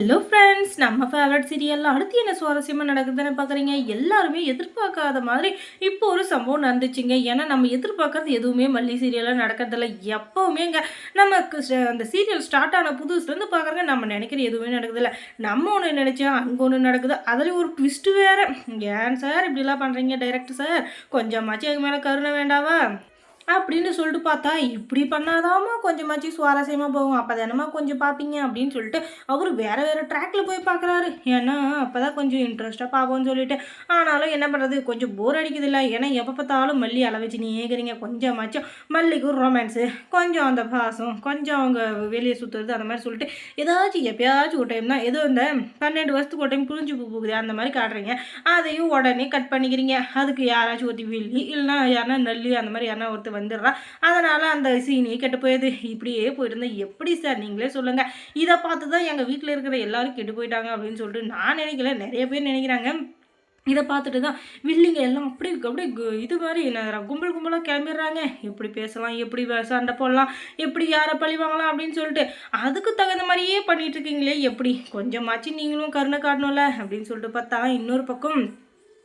Hello friends நம்ம favourite சீரியலில் அடுத்து என்ன சுவாரஸ்யமாக நடக்குதுன்னு பார்க்குறீங்க எல்லாருமே எதிர்பார்க்காத மாதிரி இப்போ ஒரு சம்பவம் நடந்துச்சுங்க. ஏன்னா நம்ம எதிர்பார்க்கறது எதுவுமே மல்லி சீரியலாக நடக்கிறதில்ல. எப்போவுமேங்க நமக்கு அந்த சீரியல் ஸ்டார்ட் ஆன புதுசுலேருந்து பார்க்குறங்க நம்ம நினைக்கிற எதுவுமே நடக்குதில்ல. நம்ம ஒன்று நினச்சா அங்கே ஒன்று நடக்குது. அதில் ஒரு ட்விஸ்ட்டு வேறு. ஏன் சார் இப்படிலாம் பண்ணுறீங்க டைரக்டர் சார் கொஞ்சமாச்சும் எங்கள் மேலே கருணை வேண்டாவா? அப்படின்னு சொல்லிட்டு பார்த்தா இப்படி பண்ணாதாமா கொஞ்சமாச்சும் சுவாரஸ்யமாக போகும். அப்போ தானம்மா கொஞ்சம் பார்ப்பீங்க அப்படின்னு சொல்லிட்டு அவர் வேறு வேறு ட்ராக்ல போய் பார்க்குறாரு. ஏன்னா அப்போ தான் கொஞ்சம் இன்ட்ரெஸ்ட்டாக பார்ப்போம்னு சொல்லிட்டு. ஆனாலும் என்ன பண்ணுறது கொஞ்சம் போர் அடிக்குது இல்லை ஏன்னா எப்போ பார்த்தாலும் மல்லி அளவச்சு நீ கொஞ்சமாச்சும் மல்லிக்கு ரொமான்ஸு கொஞ்சம் அந்த பாசம் கொஞ்சம் அவங்க வெளியே சுற்றுறது அந்த மாதிரி சொல்லிட்டு ஏதாச்சும் எப்பயாச்சும் ஒரு டைம் தான். ஏதோ இந்த பன்னெண்டு வருஷத்துக்கு ஒரு டைம் புரிஞ்சு பூ போகுது. அந்த மாதிரி காட்டுறீங்க. அதையும் உடனே கட் பண்ணிக்கிறீங்க. அதுக்கு யாராச்சும் ஒருத்தி வில்லி இல்லைனா யாருன்னா நல்லி அந்த மாதிரி யாருன்னா ஒருத்தர் வந்துடுறான் அதனால் அந்த சீனியே கெட்டு போயிடுது. இப்படியே போயிட்டு எப்படி சார்? நீங்களே சொல்லுங்கள் இதை பார்த்து தான் எங்கள் வீட்டில் இருக்கிற எல்லாரும் கெட்டு போயிட்டாங்க அப்படின்னு சொல்லிட்டு நான் நினைக்கல. நிறைய பேர் நினைக்கிறாங்க. இதை பார்த்துட்டு தான் வில்லிங்க எல்லாம் அப்படி அப்படியே இது மாதிரி என்ன கும்பல் கும்பலாக கிளம்பிடுறாங்க. எப்படி பேசலாம்? எப்படி சண்டை போடலாம்? எப்படி யாரை பழி வாங்கலாம்? அப்படின்னு சொல்லிட்டு அதுக்கு தகுந்த மாதிரியே பண்ணிகிட்ருக்கீங்களே எப்படி? கொஞ்சமாச்சு நீங்களும் கருணை காட்டணும்ல அப்படின்னு சொல்லிட்டு பார்த்தா இன்னொரு பக்கம்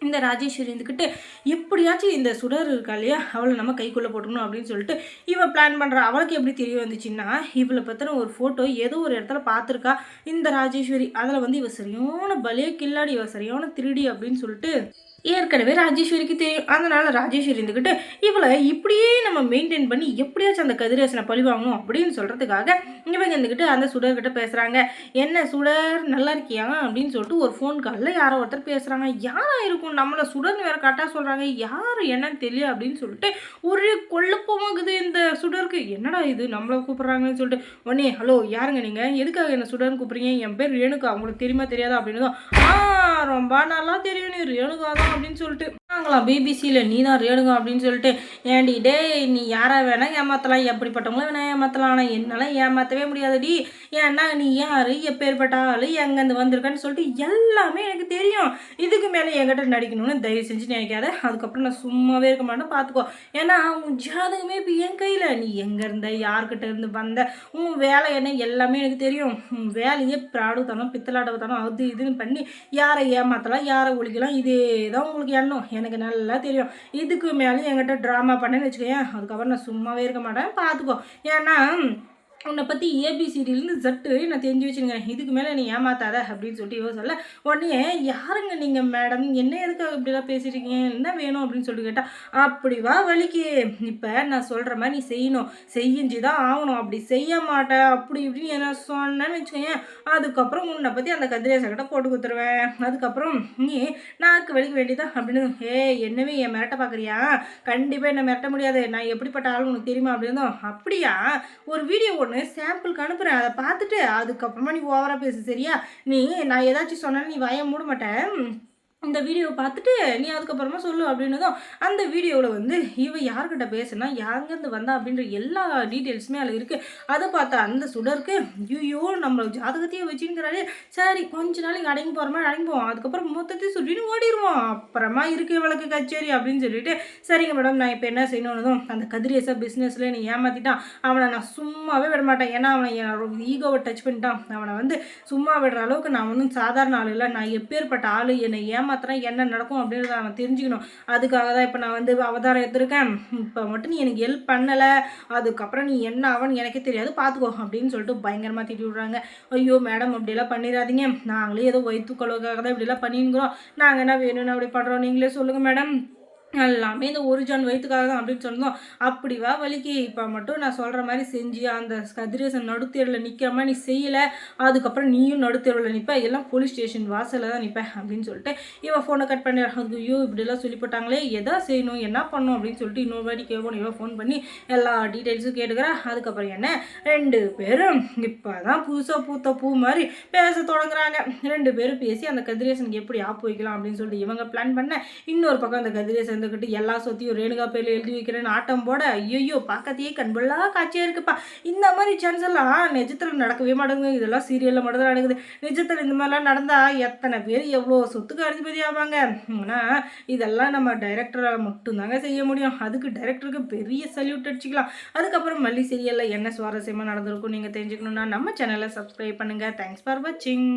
இந்த ராஜேஸ்வரி இருந்துக்கிட்டு எப்படியாச்சும் இந்த சுடர் இருக்கா இல்லையா அவளை நம்ம கைக்குள்ளே போட்டுக்கணும் அப்படின்னு சொல்லிட்டு இவள் பிளான் பண்ணுறா அவளுக்கு எப்படி தெரிய வந்துச்சுன்னா இவளை பற்றின ஒரு ஃபோட்டோ ஏதோ ஒரு இடத்துல பார்த்துருக்கா. இந்த ராஜேஸ்வரி அதில் வந்து இவள் சரியான பலே கில்லாடி இவள் சரியான திருடி அப்படின்னு சொல்லிட்டு ஏற்கனவே ராஜேஸ்வரிக்கு தெரியும். அதனால் ராஜேஸ்வரி இருந்துக்கிட்டு இவளை இப்படியே நம்ம மெயின்டைன் பண்ணி எப்படியாச்சும் அந்த கதிரேசனை பழி வாங்கணும் அப்படின்னு சொல்கிறதுக்காக இவங்க இருந்துக்கிட்டு அந்த சுடர்கிட்ட பேசுகிறாங்க என்ன சுடர் நல்லா இருக்கியா? அப்படின்னு சொல்லிட்டு ஒரு ஃபோன் காலில் யாரோ ஒருத்தர் பேசுகிறாங்க யாரா இருக்கும்? நம்மளை சுடர்னு வேறு கரெக்டாக சொல்கிறாங்க யார் என்னன்னு தெரியல அப்படின்னு சொல்லிட்டு ஒரே கொழுப்பமாகுது இந்த சுடருக்கு. என்னடா இது? நம்மளை கூப்பிட்றாங்கன்னு சொல்லிட்டு உடனே ஹலோ யாருங்க நீங்கள் எதுக்காக என்ன சுடர்னு கூப்பிட்றீங்க? என் பேர் ரேணுக்கா உங்களுக்கு தெரியுமா தெரியாதா? அப்படின்னு தான். ஆ நல்லா தெரியும் நீ ரேணுகா தான் அப்படின்னு சொல்லிட்டு. நாங்களாம் பிபிசியில் நீ தான் ரேணுகா அப்படின்னு சொல்லிட்டு. ஏன்டி டேய் நீ யாரை வேணால் ஏமாற்றலாம் எப்படிப்பட்டவங்கள வேணால் ஏமாற்றலாம் ஆனால் என்னால் ஏமாற்றவே முடியாதுடி. ஏன்னா நீ யார்? எப்பேற்பட்ட ஆள்? எங்கேருந்து வந்திருக்கான்னு சொல்லிட்டு எல்லாமே எனக்கு தெரியும். இதுக்கு மேலே என்கிட்ட நடிக்கணும்னு தயவு செஞ்சு நினைக்காத. அதுக்கப்புறம் நான் சும்மாவே இருக்க மாட்டேன் பார்த்துக்கோ. ஏன்னா உன் ஜாதகமே இப்போ என் கையில். நீ எங்கே இருந்த யார்கிட்ட இருந்து வந்த உன் வேலை என்ன? எல்லாமே எனக்கு தெரியும். உன் வேலையே பிராடுத்தனம் பித்தலாட்டத்தனம் அது இதுன்னு பண்ணி யாரை ஏமாற்றலாம் யாரை ஒழிக்கலாம் இதே தான் உங்களுக்கு எண்ணம். எனக்கு நல்லா தெரியும். இதுக்கு மேலே என்கிட்ட ட்ராமா பண்ணேன்னு வச்சுக்கோயேன். அதுக்கப்புறம் நான் சும்மாவே இருக்க மாட்டேன் பார்த்துக்கோ. ஏன்னா உன்னை பற்றி ஏபிசிடிலேருந்து ஜட்டு நான் தெரிஞ்சு வச்சுருக்கேன். இதுக்கு மேலே நீ ஏமாத்தாத அப்படின்னு சொல்லிட்டு இவ சொல்ல உடனே யாருங்க நீங்கள் மேடம் என்ன எதுக்காக இப்படிலாம் பேசியிருக்கீங்க என்ன வேணும்? அப்படின்னு சொல்லிட்டு கேட்டால் அப்படி வா வலிக்கு இப்போ நான் சொல்கிற மாதிரி நீ செய்யணும். செஞ்சு தான் ஆகணும். அப்படி செய்ய மாட்டேன். அப்படி இப்படின்னு என்ன சொன்னேன்னு வச்சுக்கோயேன் அதுக்கப்புறம் உன்னை பற்றி அந்த கதிரேசக்கிட்ட போட்டு கொடுத்துருவேன். அதுக்கப்புறம் நீ நாக்கு வலிக்க வேண்டியதான் அப்படின்னு ஏ என்னவே என் மிரட்ட பார்க்குறியா கண்டிப்பாக என்னை மிரட்ட முடியாது. நான் எப்படிப்பட்ட ஆள் உனக்கு தெரியுமா? அப்படின்னு அப்படியா? ஒரு வீடியோ ஒன்று சாம்பிளுக்கு அனுப்புகிறேன் அதை பார்த்துட்டு அதுக்கப்புறமா நீ ஓவராக பேசு சரியா? நீ நான் ஏதாச்சும் சொன்னாலும் நீ வாய மூட மாட்டேன். இந்த வீடியோவை பார்த்துட்டு நீ அதுக்கப்புறமா சொல்லு அப்படின்னதும் அந்த வீடியோவில் வந்து இவ யார்கிட்ட பேசுனா யாருங்கேருந்து வந்தா? அப்படின்ற எல்லா டீட்டெயில்ஸுமே அதில் இருக்குது அதை பார்த்தா அந்த சுடருக்கு ஐயோ நம்ம ஜாதகத்தையே வச்சுங்கிறாரு சரி கொஞ்ச நாளைக்கு அடங்கி போகிற மாதிரி அடங்கி போவோம். அதுக்கப்புறம் மொத்தத்தையும் சொல்லிட்டு ஓடிடுவோம் அப்புறமா இருக்கு இவளுக்கு கச்சேரி அப்படின்னு சொல்லிட்டு சரிங்க மேடம் நான் இப்போ என்ன செய்யணும்னதும் அந்த கதிரேசா பிஸ்னஸில் நீ ஏமாற்றிட்டான் அவனை நான் சும்மாவே விட மாட்டேன். ஏன்னா அவனை என் ஈகோவை டச் பண்ணிட்டான். அவனை வந்து சும்மா விடுற அளவுக்கு நான் ஒன்றும் சாதாரண ஆள் இல்லை. நான் எப்பேற்பட்ட ஆள். என்னை ஏமாத்துறேன் என்ன நடக்கும் அப்படின்றத நான் தெரிஞ்சுக்கணும். அதுக்காக தான் இப்போ நான் வந்து அவதாரம் எடுத்திருக்கேன். இப்போ மட்டும் நீ எனக்கு ஹெல்ப் பண்ணலை. அதுக்கப்புறம் நீ என்ன ஆவன்னு எனக்கே தெரியாது. பார்த்துக்கோ அப்படின்னு சொல்லிட்டு பயங்கரமாக திட்டி விட்றாங்க. ஐயோ மேடம் அப்படியெல்லாம் பண்ணிடாதீங்க. நாங்களே ஏதோ வயிற்றுக்கொழுக்காக தான் இப்படிலாம் பண்ணிங்கிறோம் நாங்கள் என்ன வேணும்னு அப்படி பண்ணுறோம் நீங்களே சொல்லுங்கள் மேடம் எல்லாமே இந்த ஒரு ஜான் வயிற்றுக்காக தான் அப்படின்னு சொன்னோம் அப்படி வா வலிக்கு. இப்போ மட்டும் நான் சொல்கிற மாதிரி செஞ்சு அந்த கதிரேசன் நடுத்தேரில் நிற்கிற மாதிரி நீ செய்யலை. அதுக்கப்புறம் நீயும் நடுத்தேரில் நிற்ப எல்லாம் போலீஸ் ஸ்டேஷன் வாசலில் தான் நிற்பேன் அப்படின்னு சொல்லிட்டு இவன் ஃபோனை கட் பண்ணி ஐயோ இப்படிலாம் சொல்லி போட்டாங்களே எதா செய்யணும் என்ன பண்ணணும் அப்படின்னு சொல்லிட்டு இன்னொரு வாட்டி கேட்கணும் இவன் ஃபோன் பண்ணி எல்லா டீட்டெயில்ஸும் கேட்டுக்கிறா. அதுக்கப்புறம் என்ன? ரெண்டு பேரும் இப்போ தான் புதுசாக பூத்த பூ மாதிரி பேச தொடங்குறாங்க. ரெண்டு பேரும் பேசி அந்த கதிரேசனுக்கு எப்படி ஆப்பு வைக்கலாம் அப்படின்னு சொல்லிட்டு இவங்க பிளான் பண்ண. இன்னொரு பக்கம் அந்த கதிரேசன் இருந்துக்கிட்டு எல்லா சொத்தையும் ரேணுகா பேரில் எழுதி வைக்கிறேன்னு ஆட்டம் போட ஐயோ பார்க்கத்தையே கண்புள்ளா காட்சியாக இருக்குப்பா. இந்த மாதிரி சான்ஸ் எல்லாம் நிஜத்தில் நடக்கவே மாட்டேங்குது இதெல்லாம் சீரியலில் மட்டும்தான் நடக்குது. நிஜத்தில் இந்த மாதிரிலாம் நடந்தால் எத்தனை பேர் எவ்வளோ சொத்துக்கு அதிபதி ஆவாங்க? ஆனால் இதெல்லாம் நம்ம டைரக்டரால் மட்டும்தாங்க செய்ய முடியும். அதுக்கு டைரக்டருக்கு பெரிய சல்யூட் அடிச்சுக்கலாம். அதுக்கப்புறம் மல்லி சீரியலில் என்ன சுவாரஸ்யமாக நடந்திருக்கும் நீங்கள் தெரிஞ்சுக்கணுன்னா நம்ம சேனலை சப்ஸ்கிரைப் பண்ணுங்கள் தேங்க்ஸ் ஃபார் வாட்சிங்